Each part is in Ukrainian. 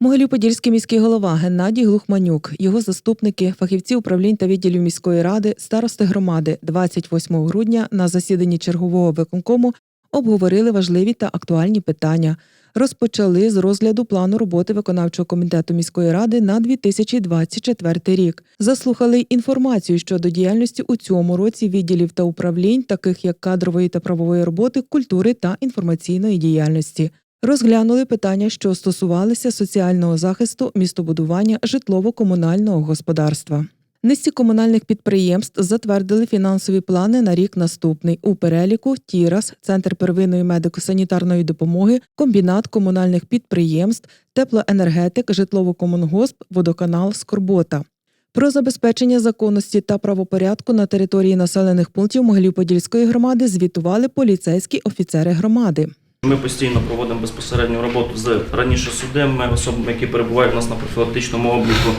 Могилів-Подільський міський голова Геннадій Глухманюк, його заступники, фахівці управлінь та відділів міської ради, старости громади 28 грудня на засіданні чергового виконкому обговорили важливі та актуальні питання. Розпочали з розгляду плану роботи виконавчого комітету міської ради на 2024 рік. Заслухали інформацію щодо діяльності у цьому році відділів та управлінь, таких як кадрової та правової роботи, культури та інформаційної діяльності. Розглянули питання, що стосувалися соціального захисту, містобудування, житлово-комунального господарства. Низці комунальних підприємств затвердили фінансові плани на рік наступний. У переліку Тірас, Центр первинної медико-санітарної допомоги, комбінат комунальних підприємств, теплоенергетик, житлово-комунгосп, водоканал, Скорбота. Про забезпечення законності та правопорядку на території населених пунктів Могилів-Подільської громади звітували поліцейські офіцери громади. Ми постійно проводимо безпосередню роботу з раніше судимими особами, які перебувають у нас на профілактичному обліку,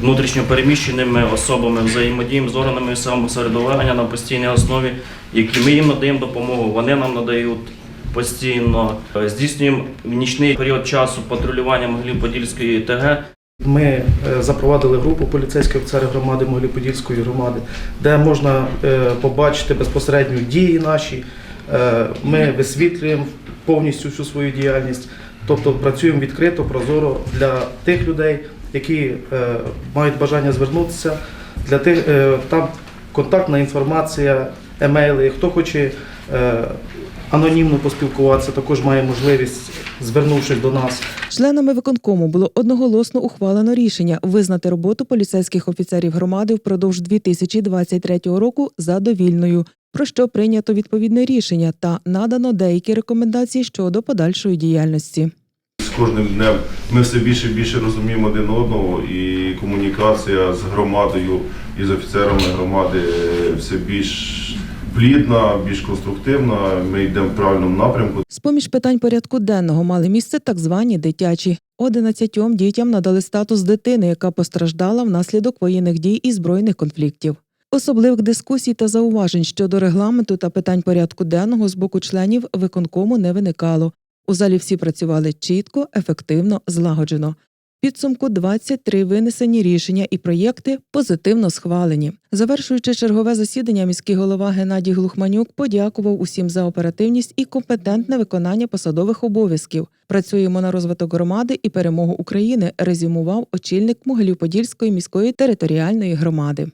внутрішньо переміщеними особами, взаємодіємо з органами самоврядування на постійній основі, які ми їм надаємо допомогу, вони нам надають постійно. Здійснюємо в нічний період часу патрулювання Могилів-Подільської ТГ. Ми е, запровадили групу поліцейські офіцери громади Могилів-Подільської громади, де можна е, побачити безпосередньо дії наші. Е, Ми висвітлюємо повністю всю свою діяльність, тобто працюємо відкрито, прозоро для тих людей, які е, мають бажання звернутися. Для тих е, там контактна інформація, емейли. Хто хоче анонімно поспілкуватися, також має можливість, звернувшись до нас. Членами виконкому було одноголосно ухвалено рішення визнати роботу поліцейських офіцерів громади впродовж 2023 року задовільною, про що прийнято відповідне рішення та надано деякі рекомендації щодо подальшої діяльності. З кожним днем ми все більше і більше розуміємо один одного, і комунікація з громадою і з офіцерами громади все більш плідна, більш конструктивна. Ми йдемо в правильному напрямку. З поміж питань порядку денного мали місце так звані дитячі. 11 дітям надали статус дитини, яка постраждала внаслідок воєнних дій і збройних конфліктів. Особливих дискусій та зауважень щодо регламенту та питань порядку денного з боку членів виконкому не виникало. У залі всі працювали чітко, ефективно, злагоджено. Підсумку 23 винесені рішення і проєкти позитивно схвалені. Завершуючи чергове засідання, міський голова Геннадій Глухманюк подякував усім за оперативність і компетентне виконання посадових обов'язків. Працюємо на розвиток громади і перемогу України. Резюмував очільник Могилів-Подільської міської територіальної громади.